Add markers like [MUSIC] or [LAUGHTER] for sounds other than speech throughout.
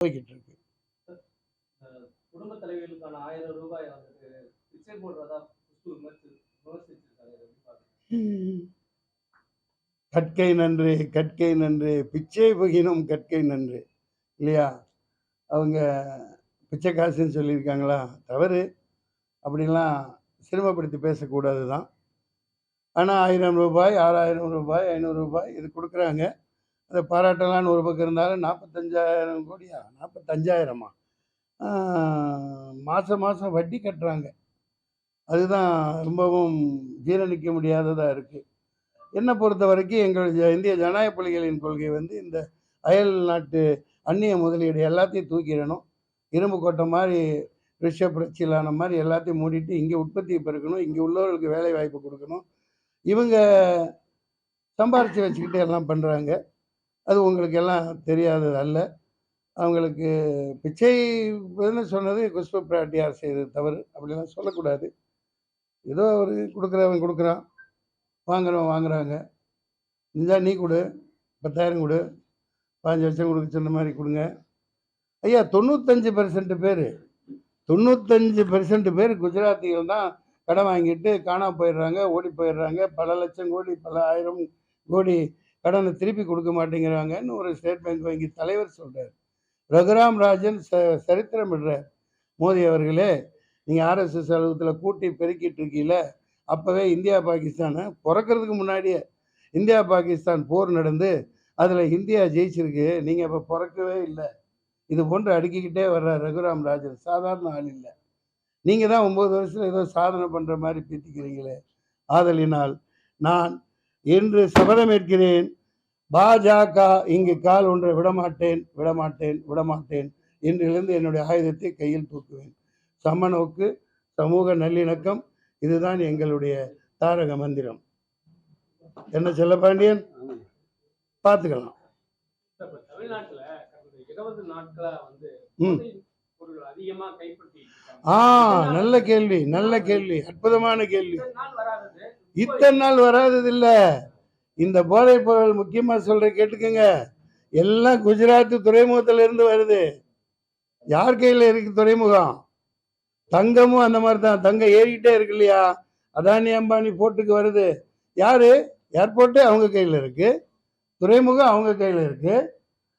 போய்கிட்டு இருக்கு குடும்ப தலைவிகளுக்கான ஆயிரம் ரூபாய் வந்துட்டு பிச்சை போடுறதா? கற்கை நன்று கற்கை நன்று பிச்சை புகினும் கற்கை நன்று. இல்லையா? அவங்க பிச்சை காசுன்னு சொல்லியிருக்காங்களா? தவறு. அப்படிலாம் சிரமப்படுத்தி பேசக்கூடாது தான் ஆனால் ஆயிரம் ரூபாய் ஆறாயிரம் ரூபாய் ஐநூறு ரூபாய் இது கொடுக்குறாங்க. அதை பாராட்டலான்னு ஒரு பக்கம் இருந்தாலும் நாற்பத்தஞ்சாயிரம் கோடியா? நாற்பத்தஞ்சாயிரமா மாதம் மாதம் வட்டி கட்டுறாங்க. அதுதான் ரொம்பவும் ஜீரணிக்க முடியாததாக இருக்குது என்னை பொறுத்த வரைக்கும் எங்கள் இந்திய ஜனநாயக புலிகளின் கொள்கை வந்து இந்த அயல் நாட்டு அந்நிய முதலீடு எல்லாத்தையும் தூக்கிடணும். இரும்பு கோட்டை மாதிரி ரிஷ புரட்சியிலான மாதிரி எல்லாத்தையும் மூடிட்டு இங்கே உற்பத்தியை பெருக்கணும். இங்கே உள்ளவர்களுக்கு வேலை வாய்ப்பு கொடுக்கணும். இவங்க சம்பாரித்து வச்சுக்கிட்டு எல்லாம் பண்ணுறாங்க அது உங்களுக்கு எல்லாம் தெரியாதது அல்ல. அவங்களுக்கு பிச்சைன்னு சொன்னது குஷ்பு பிராட்டியார் செய்தது தவறு. அப்படிலாம் சொல்லக்கூடாது. ஏதோ அவர் கொடுக்குறவன் கொடுக்குறான். வாங்குறவன் வாங்குறாங்க. இந்தா நீ கொடு. பத்தாயிரம் கொடு. பாஞ்சு லட்சம் கொடுக்க சொன்ன மாதிரி கொடுங்க. ஐயா தொண்ணூத்தஞ்சு பெர்சன்ட் பேர். தொண்ணூத்தஞ்சு பெர்சன்ட் பேர் குஜராத்திகள் தான் கடன் வாங்கிட்டு காணாம போயிடுறாங்க ஓடி போயிடுறாங்க. பல லட்சம் கோடி பல ஆயிரம் கோடி கடனை திருப்பி கொடுக்க மாட்டேங்கிறாங்கன்னு ஒரு ஸ்டேட் பேங்க் வங்கி தலைவர் சொல்கிறார் ரகுராம் ராஜன் ச சரித்திரம் விடுறார் மோடி அவர்களே நீங்கள் ஆர்எஸ்எஸ் அலுவலகத்தில் கூட்டி பெருக்கிட்டு இருக்கீங்கள அப்போவே இந்தியா பாகிஸ்தானை பிறக்கிறதுக்கு முன்னாடியே இந்தியா பாகிஸ்தான் போர் நடந்து அதில் இந்தியா ஜெயிச்சிருக்கு நீங்கள் இப்போ பிறக்கவே இல்லை. இது போன்று அடுக்கிக்கிட்டே வர்ற ரகுராம் ராஜன். சாதாரண ஆள் இல்லை. நீங்கள் தான் ஒம்பது வருஷத்தில் ஏதோ சாதனை பண்ணுற மாதிரி பேத்திக்கிறீங்களே. ஆதலினால் நான் என்று சபதமேற்கிறேன் பாஜக இங்கு கால் ஒன்றை விடமாட்டேன் விடமாட்டேன் விடமாட்டேன் இன்றிலிருந்து என்னுடைய ஆயுதத்தை கையில் தூக்குவேன். சமநோக்கு சமூக நல்லிணக்கம் இதுதான் எங்களுடைய தாரக மந்திரம். என்ன செல்லப்பாண்டியன் பார்த்துக்கலாம். இப்ப தமிழ்நாட்டுல கடந்த இருபது நாட்களா வந்து ம். போதைப் பொருள் அதிகமா கைப்பற்றி ஆ நல்ல கேள்வி நல்ல கேள்வி அற்புதமான கேள்வி. இத்தனை நாள் வராதது இல்லை இந்த போதைப் பொருள் முக்கியமாக சொல்ற கேட்டுக்கோங்க. எல்லாம் குஜராத் துறைமுகத்துல இருந்து வருது. யார் கையில் இருக்கு துறைமுகம்? தங்கமும் அந்த மாதிரி தான் தங்கம் ஏறிக்கிட்டே இருக்கு இல்லையா? அதானி அம்பானி போர்ட்டுக்கு வருது. யாரு? ஏர்போர்ட்டு அவங்க கையில் இருக்கு. துறைமுகம் அவங்க கையில் இருக்கு.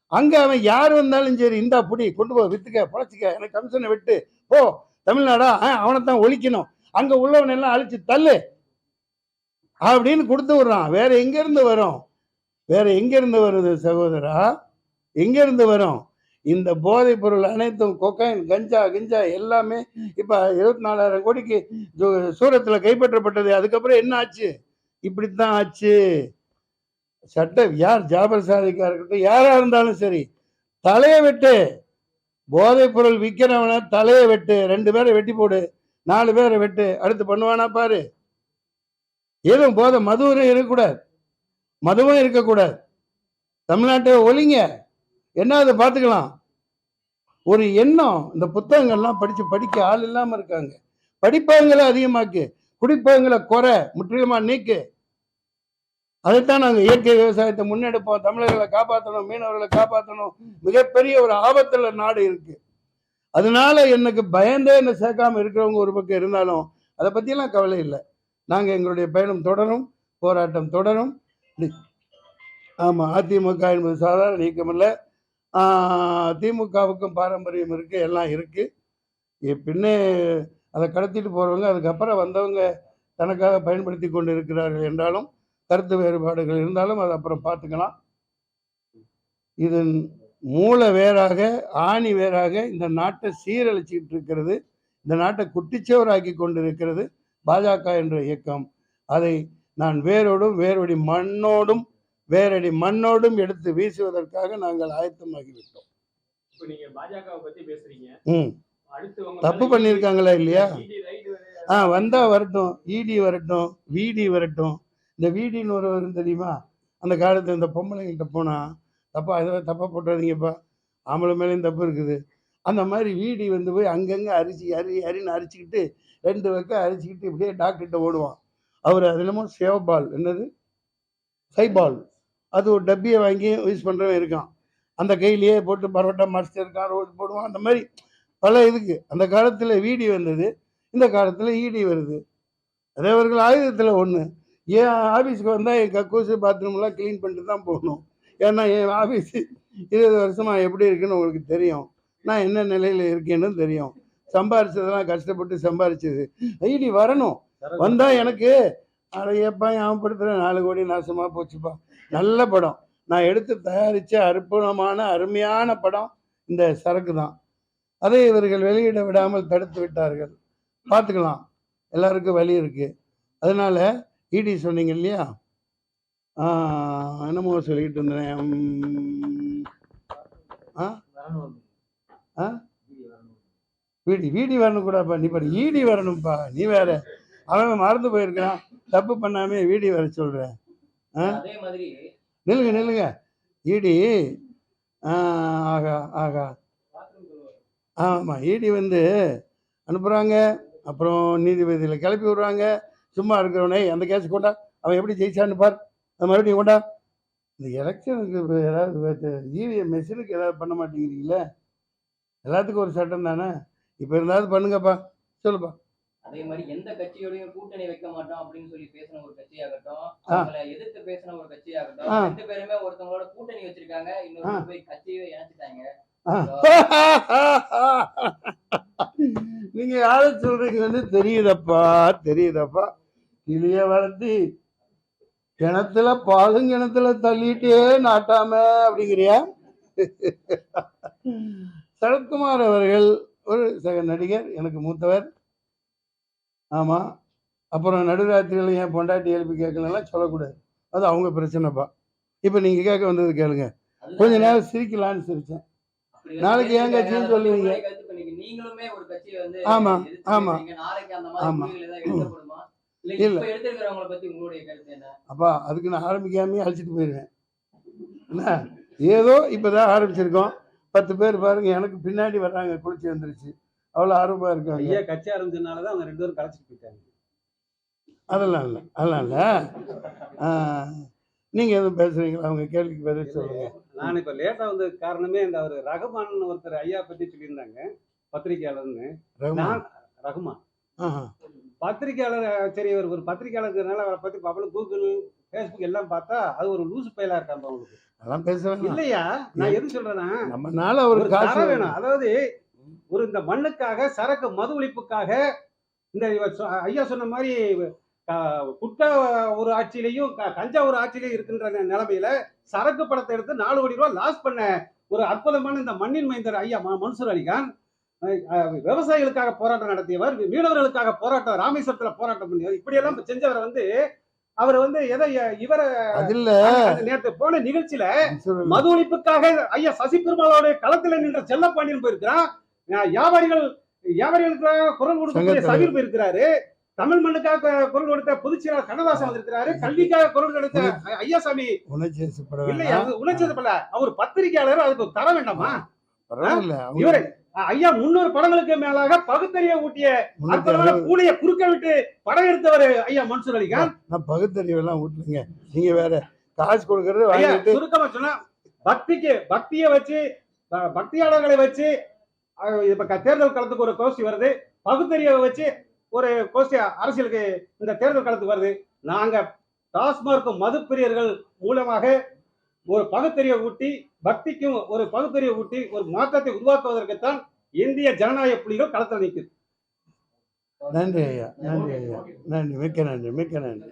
அங்கே அவன் யார் வந்தாலும் சரி இந்தா புடி கொண்டு போ வித்துக்க பழச்சிக்க எனக்கு கமிஷனை விட்டு போ. தமிழ்நாடா? அவனை தான் ஒழிக்கணும். அங்கே உள்ளவனெல்லாம் அழிச்சு தள்ளு. அப்படின்னு கொடுத்து விடுறான். வேற எங்கேருந்து வரும்? வேற எங்கேருந்து வருது சகோதரா? எங்கேருந்து வரும்? இந்த போதைப் பொருள் அனைத்தும் கொக்கைன் கஞ்சா கிஞ்சா எல்லாமே இப்போ இருபத்தி நாலாயிரம் கோடிக்கு சூ- கைப்பற்றப்பட்டது. அதுக்கப்புறம் என்ன ஆச்சு? இப்படித்தான் ஆச்சு. சட்டம் யார் ஜாபர் சாதிக்கா இருக்கட்டும் யாராக இருந்தாலும் சரி தலையை வெட்டு. போதைப் பொருள் விற்கிறவன தலையை வெட்டு. ரெண்டு பேரை வெட்டி போடு நாலு பேரை வெட்டு. அடுத்து பண்ணுவானா பாரு. ஏதும் போதை மதுவும் இருக்கக்கூடாது. மதுவும் இருக்கக்கூடாது. தமிழ்நாட்டை ஒழிங்க. என்ன அதை பார்த்துக்கலாம். ஒரு எண்ணம். இந்த புத்தகங்கள்லாம் படித்து படிக்க ஆள் இல்லாமல் இருக்காங்க. படிப்பவங்களை அதிகமாக்கு. குடிப்பவங்களை குறை முற்றிலுமாக நீக்கு. அதைத்தான் நாங்கள் இயற்கை விவசாயத்தை முன்னெடுப்போம். தமிழர்களை காப்பாற்றணும் மீனவர்களை காப்பாற்றணும் மிகப்பெரிய ஒரு ஆபத்தில் நாடு இருக்கு. அதனால எனக்கு பயந்தே என்னை சேர்க்காம இருக்கிறவங்க ஒரு பக்கம் இருந்தாலும் அதை பற்றியெல்லாம் கவலை இல்லை. நாங்கள் எங்களுடைய பயணம் தொடரும் போராட்டம் தொடரும். ஆமாம் அதிமுக என்பது சாதாரண நீக்கம் இல்லை திமுகவுக்கும் பாரம்பரியம் இருக்குது எல்லாம் இருக்குது பின்னே அதை கடத்திட்டு போகிறவங்க அதுக்கப்புறம் வந்தவங்க தனக்காக பயன்படுத்தி கொண்டு இருக்கிறார்கள் என்றாலும் கருத்து வேறுபாடுகள் இருந்தாலும் அதை அப்புறம் பார்த்துக்கலாம். இதன் மூல வேறாக ஆணி வேறாக இந்த நாட்டை சீரழிச்சிக்கிட்டு இருக்கிறது இந்த நாட்டை குட்டிச்சவராக்கி கொண்டு இருக்கிறது பாஜக என்ற இயக்கம். அதை நான் வேரோடும் வேரடி மண்ணோடும் வேரடி மண்ணோடும் எடுத்து வீசுவதற்காக நாங்கள் ஆயத்தமாகிவிட்டோம். தப்பு பண்ணியிருக்காங்களா இல்லையா? ஆ வந்தா வரட்டும். இடி வரட்டும் விடி வரட்டும். இந்த விடின்னு ஒரு வரும் தெரியுமா? அந்த காலத்துல இந்த பொம்பளைங்கள்ட்ட போனா தப்பா இதை தப்பா போட்டுறாதீங்கப்பா. ஆம்பளை மேலேயும் தப்பு இருக்குது. அந்த மாதிரி வீடி வந்து போய் அங்கங்கே அரிசி அரி அரின்னு அரிச்சுக்கிட்டு ரெண்டு வைக்க அரிசிக்கிட்டு இப்படியே டாக்டர்கிட்ட ஓடுவான். அவர் அது என்னமோ சேவபால் என்னது? சைபால் அது ஒரு டப்பியை வாங்கி யூஸ் பண்ணுறவன் இருக்கான். அந்த கையிலேயே போட்டு பரோட்டா மாஸ்டர் இருக்கான் ரோஸ் போடுவான். அந்த மாதிரி பல இதுக்கு. அந்த காலத்தில் வீடி வந்தது. இந்த காலத்தில் ஈடி வருது. அதேவர்கள் ஆயுதத்தில் ஒன்று ஏன் ஆஃபீஸுக்கு வந்தால் என் கக்கூசு பாத்ரூம்லாம் க்ளீன் பண்ணிட்டு தான் போகணும்? ஏன்னா என் ஆஃபீஸு இருபது வருஷமாக எப்படி இருக்குன்னு உங்களுக்கு தெரியும். நான் என்ன நிலையில் இருக்கேன்னு தெரியும். சம்பாரிச்சதெல்லாம் கஷ்டப்பட்டு சம்பாரிச்சது. ஐடி வரணும். வந்தால் எனக்கு அதை ஏப்பா ஞாபகப்படுத்துகிற நாலு கோடி நாசமாக போச்சுப்பா. நல்ல படம். நான் எடுத்து தயாரித்த அற்புதமான அருமையான படம் இந்த சரக்கு தான். அதை இவர்கள் வெளியிட விடாமல் தடுத்து விட்டார்கள். பார்த்துக்கலாம். எல்லாருக்கும் வழி இருக்குது அதனால இடி சொன்னீங்க இல்லையா? என்னமோ சொல்லிக்கிட்டு இருந்தேன் உம், ஆ ஆ? வீடி வீடி வரணும் கூடப்பா நீ பாரு ஈடி வரணும்ப்பா நீ வேற அவன் மறந்து போயிருக்கான் தப்பு பண்ணாமே வீடி வர சொல்கிறேன் மாதிரி நில்லுங்க நில்லுங்க. ஈடி ஆ, ஆகா ஆகா. ஆமாம் ஈடி வந்து அனுப்புகிறாங்க அப்புறம் நீதிபதியில் கிளப்பி விடுறாங்க. சும்மா இருக்கிறவனே அந்த கேஸ் கொண்டா அவன் எப்படி ஜெயிச்சான்னு பார். அது மறுபடியும் கொண்டா. இந்த எலெக்ஷனுக்கு ஏதாவது இவிஎம் மெஷினுக்கு ஏதாவது பண்ண மாட்டேங்கிறீங்களே. எல்லாத்துக்கும் ஒரு சட்டம் தானே? இப்போ இருந்தாவது பண்ணுங்கப்பா. சொல்லுப்பா. அதே மாதிரி எந்த கட்சியோடையும் கூட்டணி வைக்க மாட்டோம் அப்படின்னு சொல்லி பேசின ஒரு கட்சியாகட்டும். அவங்களை எதிர்த்து பேசின ஒரு கட்சியாகட்டும். ரெண்டு பேருமே ஒருத்தவங்களோட கூட்டணி வச்சிருக்காங்க இன்னொரு போய் கட்சியை இணைச்சிட்டாங்க. [LAUGHS] நீங்க யார சொல்றீங்க வந்து தெரியுதப்பா தெரியுதப்பா. கிளிய வளர்த்தி கிணத்துல பாலும் கிணத்துல தள்ளிட்டே நாட்டாம அப்படிங்கிறியா? [LAUGHS] சரத்குமார் அவர்கள் ஒரு சக நடிகர் எனக்கு மூத்தவர். ஆமா. அப்புறம் நடுராத்திரியில் என் பொண்டாட்டி எழுப்பி கேட்கலாம் சொல்லக்கூடாது. அது அவங்க பிரச்சனைப்பா. இப்போ நீங்க கேட்க வந்தது கேளுங்க. கொஞ்ச நேரம் சிரிக்கலான்னு அப்படி நாளைக்கு ஏன். கட்சின்னு சொல்லுவீங்க? கட்சியை வந்து ஆமா, இல்ல. இப்ப அப்பா அதுக்கு நான் ஆரம்பிக்காமே அழைச்சிட்டு போயிடுவேன் என்ன? ஏதோ இப்போதான் ஆரம்பிச்சிருக்கோம். பத்து பேர் பாருங்க எனக்கு பின்னாடி வர்றாங்க குளிச்சு வந்துருச்சு அவ்வளோ ஆர்வமாக இருக்காங்க. ஐயா கட்சி ஆரம்பிச்சதுனால தான் அவங்க ரெண்டு பேரும் கலைச்சிட்டு போயிட்டாங்க. அதெல்லாம் இல்லை அதெல்லாம் இல்லை. நீங்கள் எதுவும் பேசுறீங்களா? அவங்க கேள்விக்கு பதில் சொல்லுங்க. நான் இப்ப லேட்டா வந்த காரணமே இந்த அவர் ரகுமான் ஒருத்தர் ஐயா பத்தி சொல்லியிருந்தாங்க பத்திரிகையாளர்னு. ரகுமான். நான் ரகுமான். ஆஹா. பத்திரிகையாளர் சரி ஒரு பத்திரிகையாளர்னால அவரை பத்தி பாப்போம் கூகுள் ஃபேஸ்புக் எல்லாம் பார்த்தா அது ஒரு லூசு பயிலா இருக்காங்க அவங்களுக்கு அதெல்லாம் பேச வேணாம் இல்லையா? நான் எது சொல்றேன்னா நம்மனால ஒரு காசு வேணும். அதாவது ஒரு இந்த மண்ணுக்காக சரக்கு மது ஒழிப்புக்காக இந்த ஐயா சொன்ன மாதிரி க- குட்கா ஒரு ஆட்சியிலையும் கஞ்சா ஒரு ஆட்சியிலையும் இருக்கின்ற நிலைமையில சரக்கு படத்தை எடுத்து நாலு கோடி ரூபாய் லாஸ் பண்ண ஒரு அற்புதமான இந்த மண்ணின் மைந்தர் ஐயா மன்சூர் அலிகான் விவசாயிகளுக்காக போராட்டம் நடத்தியவர் மீனவர்களுக்காக போராட்டம் ராமேஸ்வரத்துல போராட்டம் பண்ணியவர் இப்படியெல்லாம் செஞ்சவர் வந்து அவர் வந்து எதை இவரை நேற்று போன நிகழ்ச்சியில சொல்லு. மது ஒழிப்புக்காக ஐயா சசி பெருமாளோட களத்துல நின்ற செல்லப்பாண்டியன் போயிருக்கிறான். அஹ் வியாபாரிகள் வியாபாரிகளுக்காக குரல் கொடுக்கக்கூடிய சங்கத்தலைவர். சமீர் போயிருக்கிறாரு. தமிழ் மண்ணுக்காக குரல் கொடுத்த பொதுச்செயலாளர் கண்ணதாசன் வந்திருக்கிறாரு. கல்விக்காக குரல் கொடுத்த ஐயாசாமி உணர்ச்சி இல்லையா உணர்ச்சது அவர் பத்திரிகையாளர் அதுக்கு தர வேண்டாமா? இவரு ஐயா முன்னூறு படங்களுக்கு மேலாக பகுத்தறிய ஊட்டிய அற்புதமான அறுபது கூலிய குறுக்க விட்டு படம் எடுத்தவர் ஐயா மன்சூர் அலிகான் நான் பகுத்தறிவெல்லாம் விட்டுருங்க நீங்க வேற காசு கொடுக்கறது வாங்கிட்டு சுருக்கமா சொன்னா பக்திக்கு பக்தியை வச்சு பக்தியாளர்களை வச்சு இப்ப தேர்தல் களத்துக்கு ஒரு கோஷ்டி வருது. பகுத்தறிவை வச்சு ஒரு கோஷ்டி அரசியலுக்கு இந்த தேர்தல் களத்துக்கு வருது. நாங்க டாஸ்மார்க் மதுப்பிரியர்கள் மூலமாக ஒரு பகுத்தறிவை ஊட்டி பக்திக்கும் ஒரு பகுத்தறிவை ஊட்டி ஒரு மாற்றத்தை உருவாக்குவதற்குத்தான் இந்திய ஜனநாயக புலிகள் களத்தில் நிற்குது. நன்றி ஐயா நன்றி ஐயா. நன்றி மிக்க நன்றி மிக்க நன்றி.